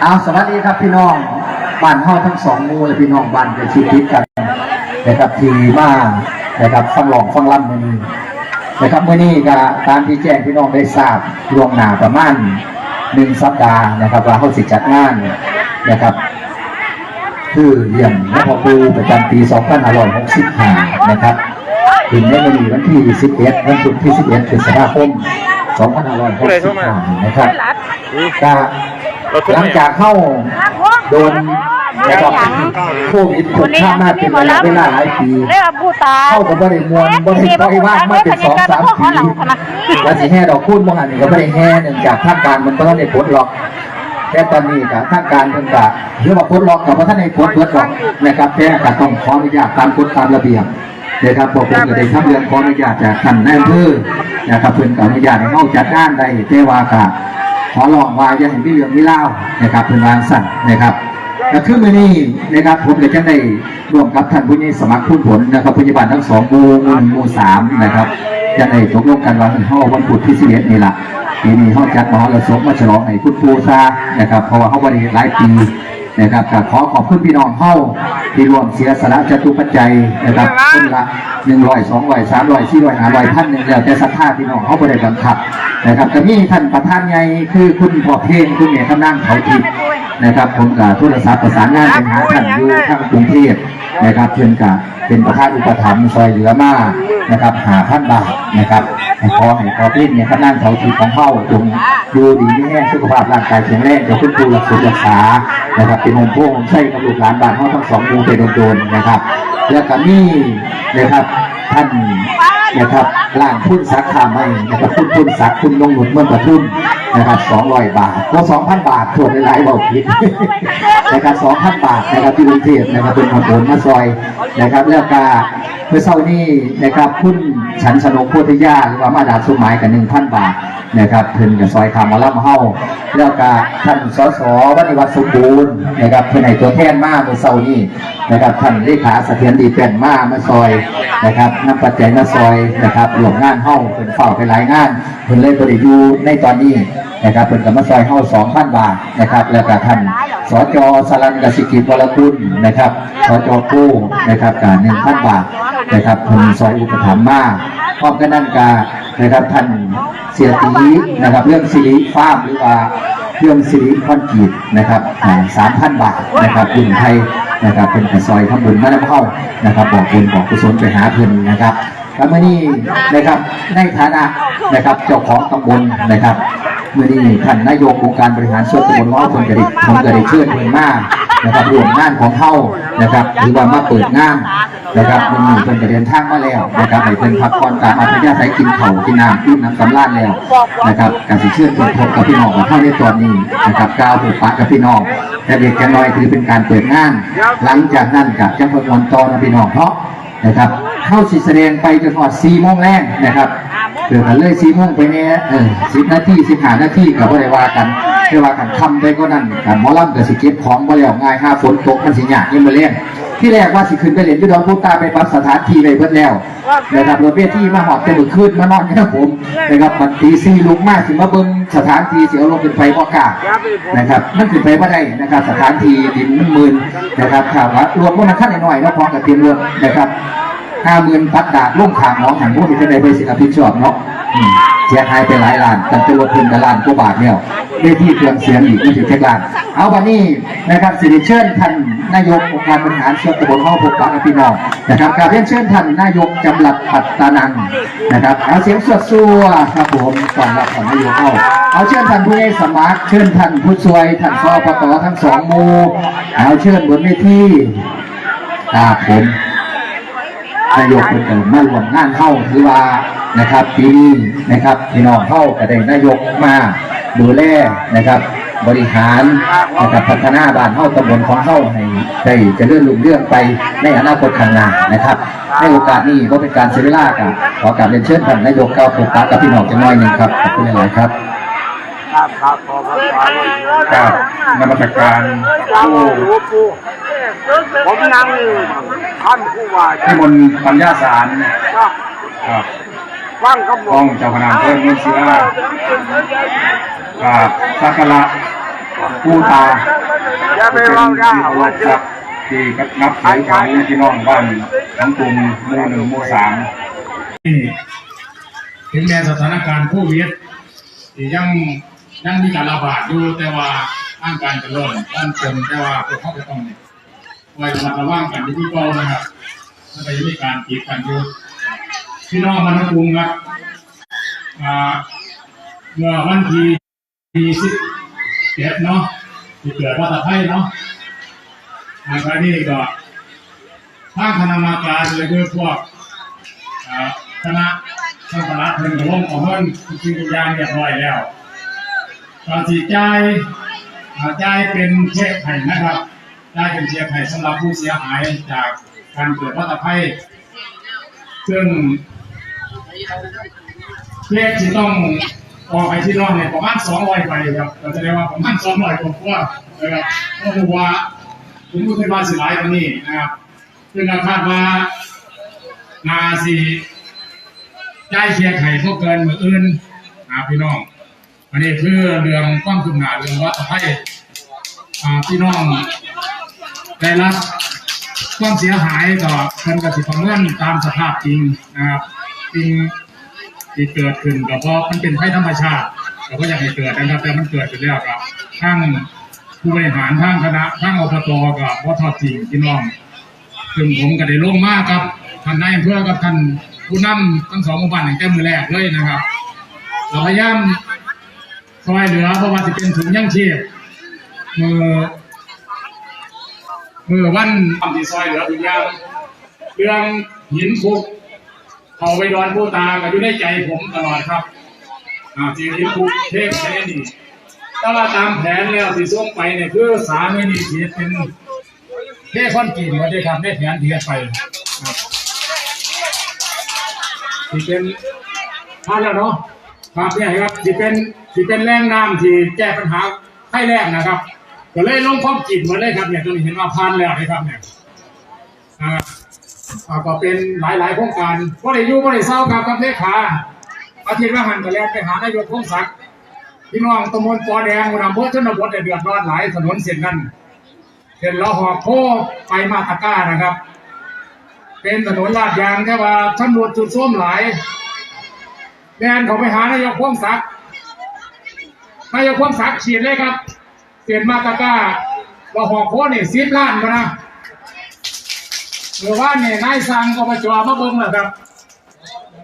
เอาสวัสดีครับพี่น้องบ้านเฮาทั้งสองหมู่และพี่น้องบ้านเป็นชีวิตกันนะครับทีมานะครับฟังหลองฟังล่ำมือนี้นะครับมื่อนี้ก็ตามที่แจ้งพี่น้องได้ทราบล่วงหน้าประมาณหนึ่งสัปดาห์นะครับว่าเขาสิจัดงานนะครับ คือเยี่ยมพระพ่อครูประจำปี 2565 นะครับ ถึงในวันนี้วันที่ 11 วันศุกร์ที่ 11พฤษภาคม 2565 นะครับก็ หลังจากเข้าโดนนะครับโควิดคุกคามมาเป็นระยะเวลาหลายปีเรียกว่าผู้ตายเข้ากับบริมวลบริปล่อยว่างมาเป็นสองสามปีแล้วสิแห่ดอกคูณมหันนี่ก็บริแห่เนื่องจากทางการมันก็ต้องได้ผลหรอกแต่ตอนนี้กับทางการเพิ่งกะเรียกว่าปลดล็อกกับว่าท่านในปลดล็อกหรอกนะครับแต่ก็ต้องขออนุญาตตามกฎตามระเบียบนะครับบอกเป็นกระเด็นทับเรือนขออนุญาตจากท่านนายอำเภอนะครับเพิ่นขออนุญาตให้เข้าจัดงานได้แต่ว่ากะ ขอร้องวาอย่าให้มีเรื่องมีเล่านะครับเป็นวางสั่นนะครับก็คือมื้อนี้นะครับผมเลยจะได้ร่วมกับท่านผู้นี้สมัครผู้ผลนะครับพยาบาลทั้งสองมูมูหนึ่งมูสามนะครับจะได้ตกลงกันว่าห้อวันพุธที่สี่นี่แหละปีนี้ห้องจัดมหรสพมาฉลองให้คุณครูซานะครับเพราะว่าเขาบริหลายปี นะครับก็ขอขอบคุณพี่น้องเข้าที่รวมเสียสละจตุปัจจัยนะครับคนละหนึ่งร้อยสองร้อยสามร้อยสี่ร้อยห้าร้อยพันหนึ่งแล้วแต่ศรัทธาพี่น้องเขาบริบังคับนะครับก็มีท่านประธานใหญ่คือคุณพ่อเพลงคุณเมียท่านนั่งเขาทิพย์ นะครับ ผมกับโทรศัพท์ประสานงานเป็นหาท่านอยู่ทางกรุงเทพนะครับเพื่อนกับเป็นประธานอุปถัมภ์ซอยเหลือมานะครับ หาท่านบาทนะครับขอให้ขอพี่เนี่ยข้านนั่งเขาทีของเข้าจงดูดีไม่แห้งสุขภาพร่างกายแข็งแรงจะขึ้นปูรักษารักษานะครับเป็นองค์พวงใช่กับลูกหลานบ้านเขาทั้งสองมูไปโดนๆนะครับ แล้วก็มีนะครับท่าน นะครับล่างพุ่นสักขาไม่นะครับพุ่นพุ่นสักคุณลงหนุนเมื่อประทุนนะครับสองร้อยบาทก็สองพันบาททั่วในหลายๆเบาผิดนะครับสองพันบาทนะครับที่กรุงเทพนะครับเป็นคนโอนมาซอยนะครับแล้วก็เมื่อเช้านี้นะครับคุณฉันสนุกโพธิยาหรือว่ามาดาสุหมายกับหนึ่งพันบาทนะครับเพิ่นกับซอยคำมาล่ำเฮาแล้วก็ท่านสสวันิวัฒน์สมบูรณ์นะครับเพิ่นให้ตัวแทนมาเมื่อเช้านี้นะครับท่านเลขาเสถียรดีเป็นมามาซอยนะครับนำปัจจัยมาซอยนะครับหลงงานเฮาเพิ่นเฝ้าไปหลายงานเพิ่นเลยบริยูในตอนนี้นะครับเพิ่นกับมาซอยเฮาสองพันบาทนะครับ แล้วก็ท่านสจสลันกสิกิจวรกุลนะครับสจกู้นะครับการหนึ่งพันบาทนะครับคุณซอยอุปถัมภ์มาพร้อมกันนั่นกานะครับท่านเสียตีนะครับ เรื่องสิริฟ้ามหรือว่าเรื่องสิริคอนกรีตนะครับสามพันบาทนะครับบุญไทยนะครับเป็นกระซอยทำบุญมาแล้วเข้านะครับ บอกบุญบอกกุศลไปหาเพิ่นนะครับ แล้วเมื่อนี้นะครับในฐานะนะครับเจ้าของตำบลนะครับเมื่อนี้ท่านนายกองค์การบริหารส่วนตำบลล้อคนกระดิกผมกระดิกเชิญเพิ่นมากนะครับรวมงานของเขานะครับหรือว่ามาเปิดงานนะครับมันมีเพิ่นกระเดินทางมาแล้วนะครับให้เพิ่นพักผ่อนตามอัธยาศัยกินเข่ากินน้ำกินน้ำสำราญแล้วนะครับการสิเชิญเพิ่นพบกับพี่น้องของเข้าในตอนนี้นะครับก้าวผูกปะกับพี่น้องแต่เด็กแกน้อยคือเป็นการเปิดงาน หลังจากนั้นกับจังหวัดมอนตอนะพี่น้องเพราะนะครับ เข้าสิแสดงไปจนถึงสี่โมงแรกนะครับเดี๋ยวกันเลยสี่โมงไปเนี่ยเออสิบนาทีสิบห้านาทีกับว่าได้ว่ากันเรียกว่ากันทำไปก็นั่นกันหมอลำกับสิเก็บของบ่แล้วง่ายห้าฝนตกมันสิหยากยังมาเล่นที่แรกว่าสิขึ้นไปเล่นอยุดอนพูตาไปปรับสถานที่ไปเพิ่นแล้วนะครับรถเวทีมาหอดเต็มขึ้นมานอนนะครับผมนะครับมันตีซีลุกมากถึงมาเบิ่งสถานที่เสียลงเป็นไฟบ่กล้านะครับมันขึ้นไปว่าได้นะครับ สถานที่ดินมันมืนนะครับถามว่ารวมว่ามันขั้นหน่อยๆเนาะพร้อมกับเตรียมรวมนะครับ ห้าหมื่นตัดดาดล่งขางหน้องหันพวกที่จะได้ไปสิรับผิดชอบเนาะอืมเสียหายไปหลายล้านตั้งแต่รถเพิ่นกับล้านกว่าบาทเนี่ยเวทีเครื่องเสียงอีกไม่ถึงแค่ล้าน เอาวันนี้นะครับสิริเชิญท่านนายกองค์การบริหารส่วนตำบลห้องพบปะกับพี่น้องนะครับกราบเรียนเชิญท่านนายกจำหลัดปัตตานังนะครับเอาเสียงสวดซัวครับผมก่อนรับของนายกเอาเอาเชิญท่านผู้ใหญ่สมัครเชิญท่านผู้ช่วยท่านสปตทั้งสองหมูเอาเชิญบนเวทีครับผม นายกเป็นเดิมมาร่วมงานเข้าถือว่านะครับปีนี้นะครับพี่น้องเข้าก็ได้นายกมาดูแลนะครับบริหารนะครับพัฒนาบ้านเข้าตำบลของเข้าให้ได้เจะเลื่อนลุงเรื่องไปในอนาคตข้างหน้านะครับ ในโอกาสนี้ก็เป็นการเสียเวลากับขอกราบเรียนเชิญท่านนายกเก้าวโฟกัสกับพี่น้องจังน้อยหนึ่งครับขอบคุณหลายครับ ครับครับขอบคุณครับครับนมัสการผู้ผมนั่งท่านผู้ว่าที่มนปัญญาสารครับครับฟังคำบห้องเจ้าคณะอำเภอเมืองศิลาครับสักการะผู้ตาเป็นเว้าที่เคารพครับที่นับถือของพี่น้องบ้านน้งกลุ่มหมู่หนึ่งหมู่สามถึงแม้สถานการณ์โควิดที่ยัง ยังมีการระบาดอยู่แต่ว่าทางการจะเริ่มตั้งคนแต่ว่าพวกเขาก็ต้องไว้ระมัดระวังกันที่ที่เก่านะครับแล้วก็ยังมีการกีดกันอยู่พี่น้องมันกรุงครับเมื่อวันที่ที่สิบเจ็ดเนาะที่เกิดวัตไทยเนาะทางการนี้ก็ทางคณะกรรมการเลยคือพวกคณะท่านประหลัดเพิ่นก็ลงของเพิ่นจริงๆทุกอย่างเรียบร้อยแล้ว ตอนที่จ่ายจ่ายเป็นเช็คให้นะครับจ่ายเป็นเช็คให้สำหรับผู้เสียหายจากการเกิดวัตภัยซึ่งเช็คที่ต้องออกไปที่นอกเนี่ยประมาณ200ใบครับเราจะเรียกว่าประมาณ200กว่าๆนะครับเพราะว่าผมก็เคยมาสิหลายกว่านี้นะครับซึ่งก็คาดว่านาสีได้เชียร์ไข่พวกเกินมืออื่นนะพี่น้อง อันนี้คือเรื่องความคืบหน้าเรื่องวัดไทยอ่าพี่น้องได้รับความเสียหายก็เพิ่นกสิประเมินตามสภาพจริงนะครับจริงที่เกิดขึ้นก็เพราะมันเป็นภัยธรรมชาติเราก็อยากให้เกิดนะครับแต่มันเกิดขึ้นแล้วครับทั้งผู้บริหารทั้งคณะทั้งอบตก็บ่ทอดทิ้งพี่น้องซึ่งผมก็ได้ลงมากครับท่านนายอำเภอกับท่านผู้นำทั้งสองหมู่บ้านตั้งแต่มือแรกเลยนะครับเราพยายาม ช่วยเหลือเพราะว่าจะเป็นถุงยังชีพมือมือวันทำที่ซอยเหลือทุกอย่างเรื่องหินคุกเขาไปดอนผู้ตาก็อยู่ในใจผมตลอดครับอ่าที่หินคุกเทพแค่นี้แต่ว่าตามแผนแล้วที่ส่งไปเนี่ยคือสามไม่มีขีดเป็นเท่คอนกรีตมาด้ครับได้แผนเที่จะไปครับที่เป็นพลาดแล้วเนาะ ครับเนี่ยครับที่เป็นที่เป็นแรงน้ำที่แก้ปัญหาให้แรงนะครับก็เลยลงความกรีตมาเลยครับเนี่ยตรงนี้เห็นว่าพันแล้วนะครับเนี่ยอ่าก็เป็นหลายๆโครงการก็ได้อยู่ก็ได้เศร้าครับกับเลขาอาทิตย์ละหันก็แล้วไปหานายกพงศักดิ์พี่น้องตำบลปอแดงหมู่อำเภอชนบทเนี่ยเดือดร้อนหลายถนนเส้นนั้นเห็นเราหอบโคไปมาตะก้านะครับ เป็นถนนลาดยางแต่ว่าตำรวจจุดส้มหลาย แดนเขาไปหานายกพ่วงศักดิ์นายกพ่วงศักดิ์ฉีดเลยครับเสียนมาตะกาเราหอบโคนี่สิบล้านมานะเมื่อวานนี่ยนายสั่งอบจมาเบิ้งแล้วครับ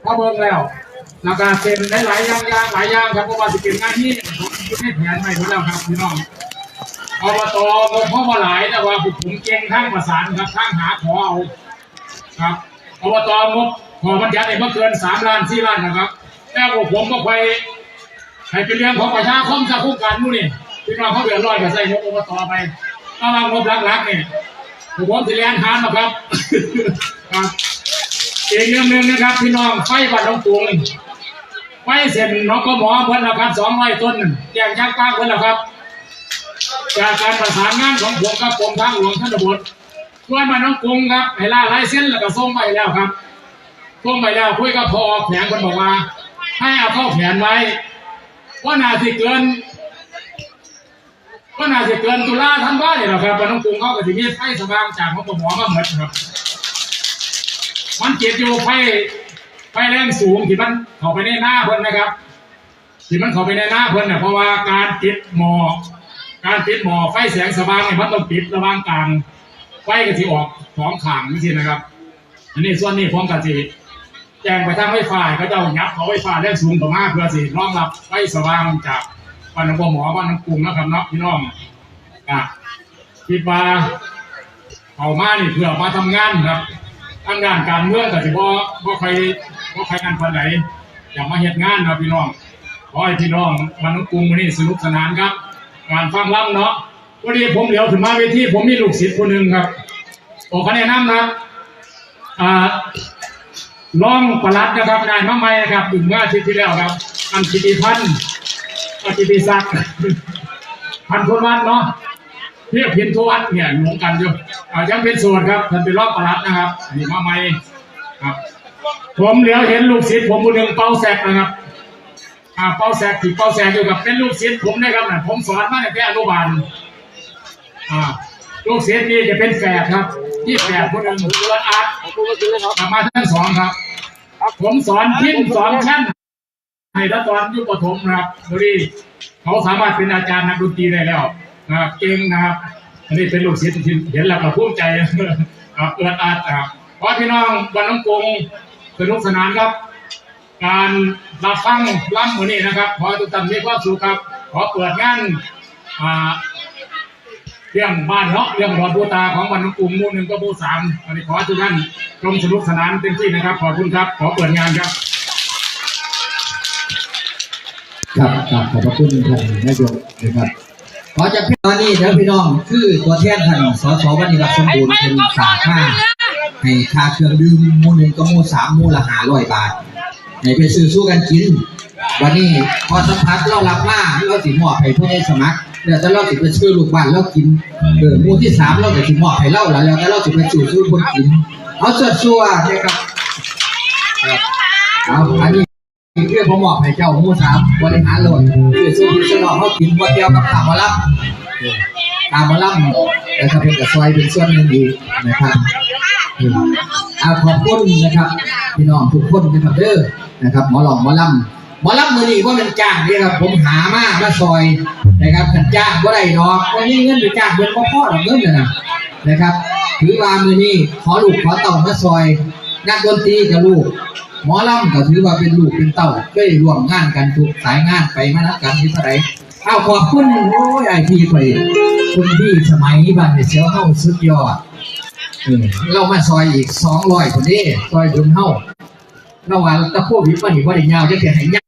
มาเบิ้งแล้วแล้วก็เป็นหลายๆอย่างอย่างหลายอย่างครับเพราะว่าจะเป็นงานที่ผมให้แผนไว้หมดแล้วครับพี่น้องอบตงบเข้ามาหลายแต่ว่าผมเก่งทั้งประสานครับทั้งหาขอเอาครับอบตงบขอบัญญัติไม่เกินสามล้านสี่ล้านนะครับ แต่พวกผมก็ไปให้เป็นเรื่องของประชาคมสักคุการนู่นนี่พี่น้องเขาเดือดร้อนก็ใส่งบอบตไปถ้ามางบหลักๆเนี่ยผมสิเลียนหานนะครับครับอีกเรื่องหนึ่งนะครับ พี่น้องไฟบัดน้องตุงไฟเส้นน้องก็หมอเพิ่นละครับสองร้อยต้นแจ้งชักป้าเพิ่นละครับ จากการประสานงานของผมกับกรมทางหลวงชนบทช่วยมาน้องกรุงครับให้ล่าลายเส้นแล้วก็ส่งไปแล้วครับส่งไปแล้วคุยกับพอแผนคนบอกว่า ให้เอาเข้าแผนไว้ ว่านาสิเกิน ว่านาสิเกินตุลาท่านว่าเนี่ยหรอครับว่าน้องกรุงเขาก็จะมีไฟสว่างจากของหมอมาเหมือนครับ มันเจ็บอยู่ไฟไฟแรงสูงที่มันเข้าไปในหน้าเพิ่นนะครับที่มันเข้าไปในหน้าเพิ่นเนี่ยเพราะว่าการติดหมอการติดหมอไฟแสงสว่างเนี่ยมันต้องติดระว่างกลางไฟก็สิออกสองขางนี่สินะครับ อันนี้ส่วนนี้ผมก็สิ แจ้งไปทางไฟฟ้าก็จะเอายับเขาไฟฟ้าแรงสูงต่อมาเพื่อสิรองรับไฟสว่างจากบ้านน้ำหมอบ้านน้ำกรุงนะครับเนาะพี่น้องอะคิดว่าเอามานี่เพื่อมาทำงานครับทำงานการเมืองก็สิบ่บ่ใครบ่ใครงานปานไหนอยากมาเฮ็ดงานครับพี่น้องขอให้พี่น้องบ้านน้ำกรุงวันนี้สนุกสนานครับการฟังล่ำเนาะวันนี้ผมเหลียวถึงมาเวทีผมมีลูกศิษย์คนหนึ่งครับขอคะแนนนำนะอ่า รองประหลัดนะครับนายมะไม่นะครับถึงเมื่ออาทิตย์ที่แล้วครับ อันกิติพันธ์อกิติศักดิ์พันธุ์พลวัฒน์เนาะเพียบเพียนทวัฒน์เนี่ยหลงกันอยู่อายังเป็นส่วนครับท่านเป็นรองประหลัดนะครับอันนี้มะไม่ครับ ผมเหลียวเห็นลูกศิษย์ผมคนหนึ่งเป่าแซกนะครับอ่าเป้าแสกที่เป้าแสกอยู่กับเป็นลูกศิษย์ผมนะครับนะผมสอนมาตั้งแต่อนุบาลอ่าลูกศิษย์นี่จะเป็นแฝดครับที่แฝดคนหนึ่งคืออาร์ตมาทั้งสองครับ ผมสอนพิมพ์สอนชั้นให้ตตอนยุปฐมนะครับพอดีเขาสามารถเป็นอาจารย์นักดนตรีได้แล้วนะครับเก่งนะครับอันนี้เป็นลูกศิษย์ที่เห็นแล้วก็ภูมิใจครับเอิดอาดครับขอพี่น้องวันน้องกงสนุกสนานครับ การรับฟังล่ำมือนี้นะครับขอทุกท่านมีความสุขครับ ขอเปิดงานอ่า เรื่องบ้านเนาะเรื่องรอดบูตาของวันน้องกรุงหมู่หนึ่งก็มู่สามอันนี้ขอทุกท่านชมสนุกสนานเต็มที่นะครับ ขอบคุณครับ ขอเปิดงานครับครับครับขอบพระคุณท่านนายกนะครับขอจะพี่ตอนนี้เดี๋ยวพี่น้องคือตัวแทนท่านสสวันนี้รับสมบูรณ์เป็นสาขาให้ค่าเครื่องดื่มมูหนึ่งก็มูสามมูละหาร้อยบาทให้ไปซื้อสู้กันกิน วันนี้พอสัมผัสเรารับมาเราสิมอบให้ผู้ได้สมัคร เดี๋ยวจะเราสิไปซื้อลูกบ้านเรากินเออหมู่ที่สามเราจะสิมอบให้เราแล้วแล้วแต่เราสิไปซื้อสู้คนกินเอาส่วนตัวๆนะครับครับเอาอันนี้เพื่อผมบอกให้เจ้าหมู่สามบริหารโหลดคือสู้ที่สนองเขากินบ่เดียวกับตามมาลับตามมาลับแล้วก็เป็นกับซอยเป็นส่วนหนึ่งอีกนะครับอืมเอาขอบคุณนะครับพี่น้องทุกคนนะครับเด้อนะครับหมอหลองหมอลำ หมอลำมือนี้ว่าเป็นจ้างนี่ครับผมหามากมาซอยนะครับขันจ้างว่าได้ดอกวันนี้เงินไปจ้างเงินพ่อพ่อดอกเงินนะนะนะครับถือว่ามือนี้ขอลูกขอเต่ามาซอย นักดนตรีกับลูก หมอลำก็ถือว่าเป็นลูกเป็นเต้าเคยร่วมงานกันทุกสายงานไปมานักกันที่เท่าไรเอาขอบคุณโอ้ยไอทีไปคุณพี่สมัยบันเสียวเฮาสุดยอดเออเรามาซอยอีกสองร้อยคนนี้ซอยบุญเฮาเราว่าตะโควิดมันอีกว่าได้ยาวจะเกิดให้ย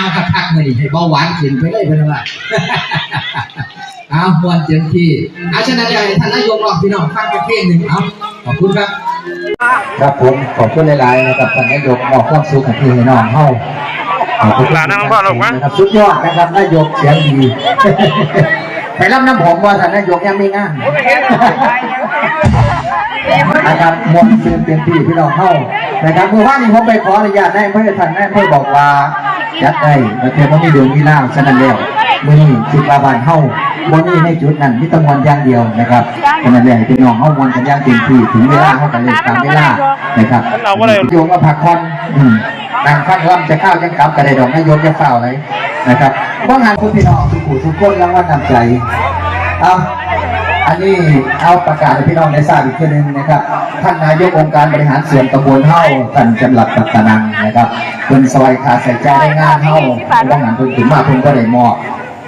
าวคักคักๆเลยให้เบาหวานขึ้นไปเลยเป็นว่าเอามวนเต็มที่อาฉะนั้นเลยท่านนายกรอบพี่น้องฟังกันเพลงหนึ่งเอาขอบคุณครับ ครับผมขอบคุณหลายๆนะครับท่านนายกมอบความสุขกับพี่น้องเฮาขอบคุณหลานนั่งพ่อลูกวะนะครับสุดยอดนะครับนายกเสียงดีไปรับน้ำผมว่าท่านนายกยังไม่งาน นะครับมนต์ซื้อเต็มที่พี่น้องเฮานะครับเมื่อวานนี้ผมไปขออนุญาตได้เพื่อท่านได้เพื่อบอกว่ายัดได้แล้วเทว่ามีเดือนมีล่าฉะนั้นแล้วมื่อนี้คิดว่าบานเฮาบ่มีในจุดนั้นมีตะมวนอย่างเดียวนะครับฉะนั้นแล้วพี่น้องเฮามวนกันอย่างเต็มที่ถึงเวลาเฮากันเลยตามเวลานะครับเราก็เลยโยมมาพักผ่อนนางฟังร่ำจะเข้าจะกลับกระไดดอกนายกจะเฝ้าอะไรนะครับบ้างานคุณพี่น้องทุกผู้ทุกคนรางวัลนำใจเอา อันนี้เอาประกาศให้พี่น้องได้ทราบอีกทีหนึงนะครับ ท่านนายกองค์การบริหารส่วนตำบลเฮ้าท่านจำหลัดปัตตานังนะครับเป็นซอยขาใส่ใจได้งานเฮ้าบ้างานเพิ่นถึงมาเพิ่นก็ได้มอบ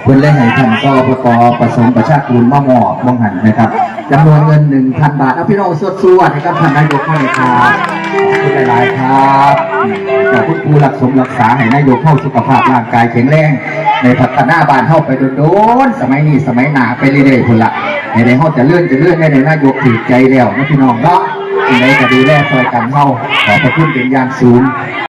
เพิ่นเล่นให้ท่านก็ปกประสงค์ประชาคูลมามอบบ้างหันนะครับจำนวนเงินหนึ่งพันบาทเอาพี่น้องสวดสวดนะครับท่านนายกเข้าเลยครับขอบคุณหลายๆครับขอบคุณครูรักสมรักษาให้นายกเข้าสุขภาพร่างกายแข็งแรงในพัฒนาบ้านเข้าไปโดนๆสมัยนี้สมัยหนาไปเรื่อยๆคนละในในห้องจะเลื่อนจะเลื่อนในในนายกถือใจแล้วนะพี่น้องเนาะที่ไหนก็ดีแลซอยกันเข้าขอบพระคุณเป็นอย่างสูง